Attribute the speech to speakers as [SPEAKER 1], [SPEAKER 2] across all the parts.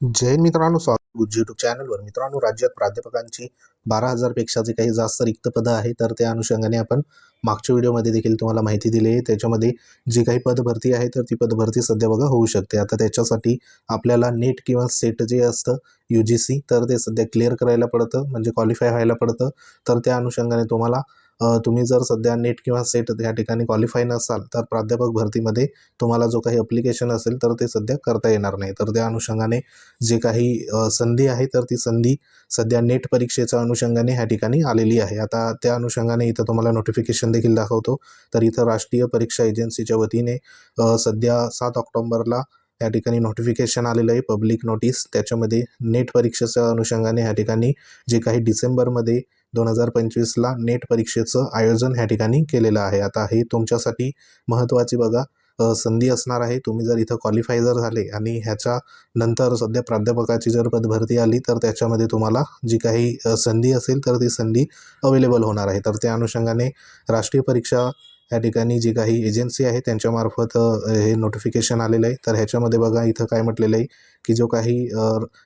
[SPEAKER 1] जय मित्रांनो स्वागत गुज्जी यूट्यूब चॅनलवर मित्रांनो राज्यात प्राध्यापकांची बारा हजारपेक्षा जे काही जास्त रिक्त पदं आहे तर त्या अनुषंगाने आपण मागच्या व्हिडिओमध्ये देखील तुम्हाला माहिती दिली आहे. त्याच्यामध्ये जी काही पदभरती आहे तर ती पदभरती सध्या बघा होऊ शकते. आता त्याच्यासाठी आपल्याला नेट किंवा सेट जे असतं यू जी सी तर ते सध्या क्लिअर करायला पडतं म्हणजे क्वालिफाय व्हायला पडतं. तर त्या अनुषंगाने तुम्हाला तुम्ही जर सध्या नेट किंवा सेट या ठिकाणी क्वालिफाय नसाल तर प्राध्यापक भरतीमध्ये तुम्हाला जो काही अप्लिकेशन असेल तर ते सध्या करता येणार नाही. तर त्या अनुषंगाने जे काही संधी आहे तर ती संधी सध्या नेट परीक्षेच्या अनुषंगाने ह्या ठिकाणी आलेली आहे. आता त्या अनुषंगाने इथं तुम्हाला नोटिफिकेशन देखील दाखवतो. तर इथं राष्ट्रीय परीक्षा एजन्सीच्या वतीने सध्या सात ऑक्टोंबरला या ठिकाणी नोटिफिकेशन आलेलं आहे पब्लिक नोटीस त्याच्यामध्ये नेट परीक्षेच्या अनुषंगाने ह्या ठिकाणी जे काही डिसेंबरमध्ये दोन हजार पंचवीसला नेट परीक्षेचं आयोजन ह्या ठिकाणी केलेलं आहे. आता हे तुमच्यासाठी महत्त्वाची बघा संधी असणार आहे. तुम्ही जर इथं क्वालिफाय जर झाले आणि ह्याच्या नंतर सध्या प्राध्यापकाची जर पदभरती आली तर त्याच्यामध्ये तुम्हाला जी काही संधी असेल तर ती संधी अवेलेबल होणार आहे. तर त्या अनुषंगाने राष्ट्रीय परीक्षा या ठिकाणी जी काही एजन्सी आहे त्यांच्यामार्फत हे नोटिफिकेशन आलेलं आहे. तर ह्याच्यामध्ये बघा इथं काय म्हटलेलं आहे की जो काही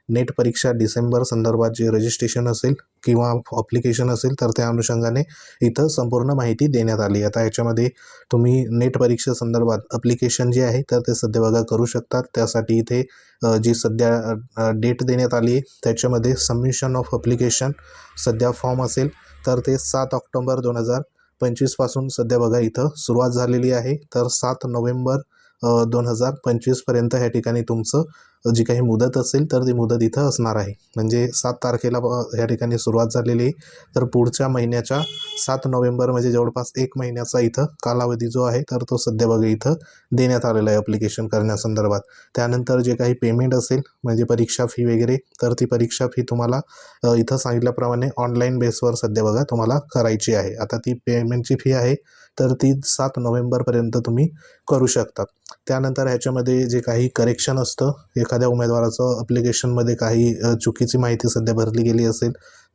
[SPEAKER 1] नेट परीक्षा डिसेंबर संदर्भात जे रजिस्ट्रेशन असेल किंवा अप्लिकेशन असेल तर त्या अनुषंगाने इथं संपूर्ण माहिती देण्यात आली आता याच्यामध्ये तुम्ही नेट परीक्षेसंदर्भात अप्लिकेशन जे आहे तर ते सध्या बघा करू शकतात. त्यासाठी इथे जी सध्या डेट देण्यात आली आहे त्याच्यामध्ये सबमिशन ऑफ अप्लिकेशन सध्या फॉर्म असेल. तर ते सात ऑक्टोंबर दोन हजार पंचवीसपासून सध्या बघा इथं सुरुवात झालेली आहे. तर सात नोव्हेंबर दोन हजार पंचवीसपर्यंत ह्या ठिकाणी तुमचं जी काही मुदत असेल तर ती मुदत इथं असणार आहे. म्हणजे सात तारखेला या ह्या ठिकाणी सुरुवात झालेली आहे. तर पुढच्या महिन्याच्या सात नोव्हेंबर म्हणजे जवळपास एक महिन्याचा इथं कालावधी जो आहे तर तो सध्या बघा इथं देण्यात आलेला आहे अप्लिकेशन करण्यासंदर्भात. त्यानंतर जे काही पेमेंट असेल म्हणजे परीक्षा फी वगैरे तर ती परीक्षा फी तुम्हाला इथं सांगितल्याप्रमाणे ऑनलाईन बेसवर सध्या बघा तुम्हाला करायची आहे. आता ती पेमेंटची फी आहे तर ती सात नोव्हेंबरपर्यंत तुम्ही करू शकता. त्यानंतर ह्याच्यामध्ये जे काही करेक्शन असतं एखाद्या उमेदवाराचं अप्लिकेशनमध्ये काही चुकीची माहिती सध्या भरली गेली असेल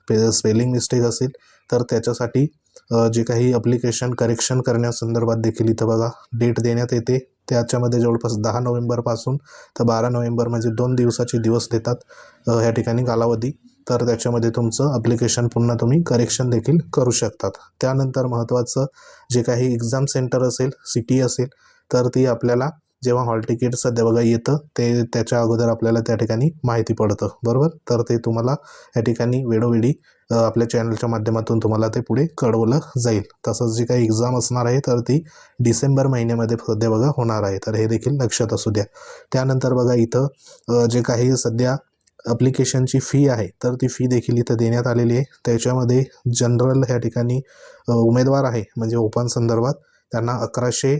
[SPEAKER 1] पे स्पेलिंग मिस्टेक असेल तर त्याच्यासाठी जे काही अप्लिकेशन करेक्शन करण्यासंदर्भात देखील इथं बघा डेट देण्यात येते. त्याच्यामध्ये जवळपास दहा नोव्हेंबरपासून तर बारा नोव्हेंबर म्हणजे दोन दिवसाचे दिवस देतात ह्या ठिकाणी कालावधी. तर त्याच्यामध्ये तुमचं अप्लिकेशन पुन्हा तुम्ही करेक्शन देखील करू शकतात. त्यानंतर महत्त्वाचं जे काही एक्झाम सेंटर असेल सिटी असेल तर ती आपल्याला जेव्हा हॉल तिकीट सध्या बघा येतं ते त्याच्या अगोदर आपल्याला त्या ठिकाणी माहिती पडतं. बरोबर? तर ते तुम्हाला या ठिकाणी वेळोवेळी आपल्या चॅनलच्या माध्यमातून तुम्हाला ते पुढे कळवलं जाईल. तसंच जी काही एक्झाम असणार आहे तर ती डिसेंबर महिन्यामध्ये सध्या बघा होणार आहे. तर हे देखील लक्षात असू द्या. त्यानंतर बघा इथं जे काही सध्या अप्लिकेशनची फी आहे तर ती फी देखील इथं देण्यात आलेली आहे. त्याच्यामध्ये जनरल ह्या ठिकाणी उमेदवार आहे म्हणजे ओपन संदर्भात. त्यांना अकराशे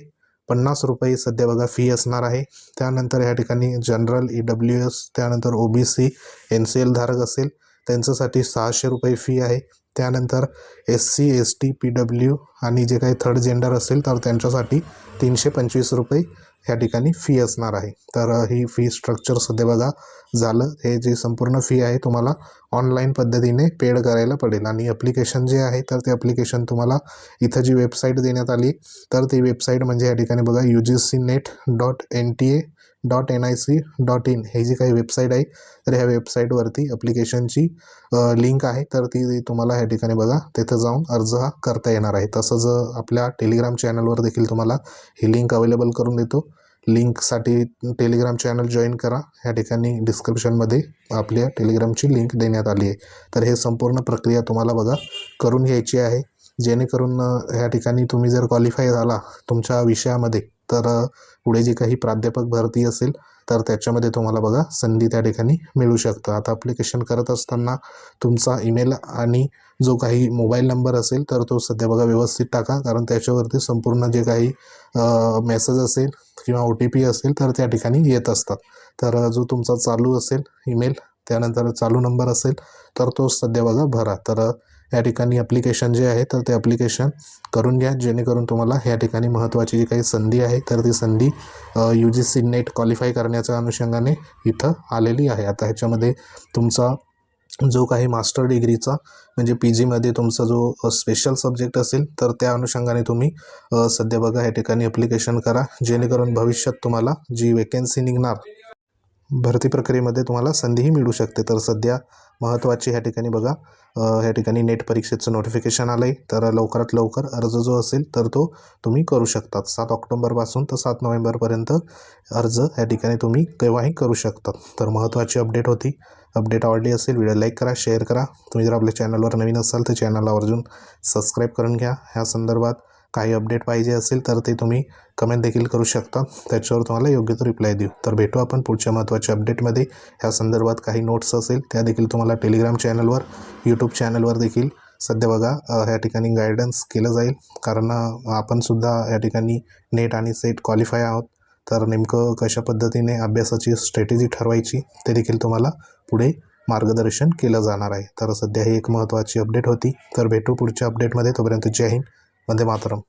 [SPEAKER 1] पन्नास रुपये सध्या बघा फी असणार आहे. त्यानंतर या ठिकाणी जनरल ई डब्ल्यू एस त्यानंतर O B C N C L धारक असेल त्यांच्यासाठी सहाशे रुपये फी आहे. त्यानंतर S C S T P W आणि जे काही थर्ड जेंडर असेल तर त्यांच्यासाठी तीनशे पंचवीस रुपये ह्या ठिकाणी फी असणार आहे. तर ही फी स्ट्रक्चर सध्या बघा झालं. हे जी संपूर्ण फी आहे तुम्हाला ऑनलाईन पद्धतीने पेड करायला पडेल. आणि ॲप्लिकेशन जे आहे तर ते ॲप्लिकेशन तुम्हाला इथं जी वेबसाईट देण्यात आली तर ती वेबसाईट म्हणजे या ठिकाणी बघा U G C net dot N T A dot N I C dot in हे जी काही वेबसाईट आहे तर ह्या वेबसाईटवरती ॲप्लिकेशनची लिंक आहे तर ती तुम्हाला ह्या ठिकाणी बघा तिथं जाऊन अर्ज हा करता येणार आहे. तसंच आपल्या टेलिग्राम चॅनलवर देखील तुम्हाला ही लिंक अवेलेबल करून देतो. लिंकसाठी टेलिग्राम चॅनल जॉईन करा. ह्या ठिकाणी डिस्क्रिप्शनमध्ये आपल्या टेलिग्रामची लिंक देण्यात आली आहे. तर हे संपूर्ण प्रक्रिया तुम्हाला बघा करून घ्यायची आहे. जेणेकरून ह्या ठिकाणी तुम्ही जर क्वालिफाय झाला तुमच्या विषयामध्ये तर पुढे जी काही प्राध्यापक भरती असेल तर त्याच्यामध्ये तुम्हाला बघा संधी त्या ठिकाणी मिळू शकतं. आता अप्लिकेशन करत असताना तुमचा ईमेल आणि जो काही मोबाईल नंबर असेल तर तो सध्या बघा व्यवस्थित टाका. कारण त्याच्यावरती संपूर्ण जे काही मेसेज असेल किंवा ओ टी पी असेल तर त्या ठिकाणी येत असतात. तर जो तुमचा चालू असेल ईमेल त्यानंतर चालू नंबर असेल तर तो सध्या बघा भरा. तर या ठिकाणी ॲप्लिकेशन जे आहे तर ते ॲप्लिकेशन करून घ्या. जेणेकरून तुम्हाला ह्या ठिकाणी महत्त्वाची जी काही संधी आहे तर ती संधी U G C net qualify करण्याच्या अनुषंगाने इथं आलेली आहे. आता ह्याच्यामध्ये तुमचा जो काही मास्टर डिग्रीचा म्हणजे पी जीमध्ये तुमचा जो स्पेशल सब्जेक्ट असेल तर त्या अनुषंगाने तुम्ही सध्या बघा या ठिकाणी ॲप्लिकेशन करा. जेणेकरून भविष्यात तुम्हाला जी वेकेन्सी निघणार भरती प्रक्रियेमध्ये तुम्हाला संधीही मिळू शकते. तर सध्या महत्त्वाची ह्या ठिकाणी बघा ह्या ठिकाणी नेट परीक्षेचं नोटिफिकेशन आलं आहे तर लवकरात लवकर अर्ज जो असेल तर तो तुम्ही करू शकतात. सात ऑक्टोंबरपासून तर सात नोव्हेंबरपर्यंत अर्ज ह्या ठिकाणी तुम्ही केव्हाही करू शकतात. तर महत्त्वाची अपडेट होती. अपडेट आवडली असेल व्हिडिओ लाईक करा शेअर करा. तुम्ही जर आपल्या चॅनलवर नवीन असाल तर चॅनलला आवर्जून सबस्क्राईब करून घ्या. ह्या संदर्भात काही अपडेट पाहिजे असेल तर ते तुम्ही कमेंट देखील करू शकता. त्याच्यावर तुम्हाला योग्य तो रिप्लाय देऊ. तर भेटू आपण पुढच्या महत्त्वाच्या अपडेटमध्ये ह्या संदर्भात काही नोट्स असेल त्या देखील तुम्हाला टेलिग्राम चॅनलवर यूट्यूब चॅनलवर देखील सध्या बघा ह्या ठिकाणी गायडन्स केलं जाईल. कारण आपणसुद्धा आपण सुद्धा या ठिकाणी नेट आणि सेट क्वालिफाय आहोत. तर नेमकं कशा पद्धतीने अभ्यासाची स्ट्रॅटेजी ठरवायची ते देखील तुम्हाला पुढे मार्गदर्शन केलं जाणार आहे. तर सध्या ही एक महत्त्वाची अपडेट होती. तर भेटू पुढच्या अपडेटमध्ये तोपर्यंत जय हिंद. వందే మాతరం.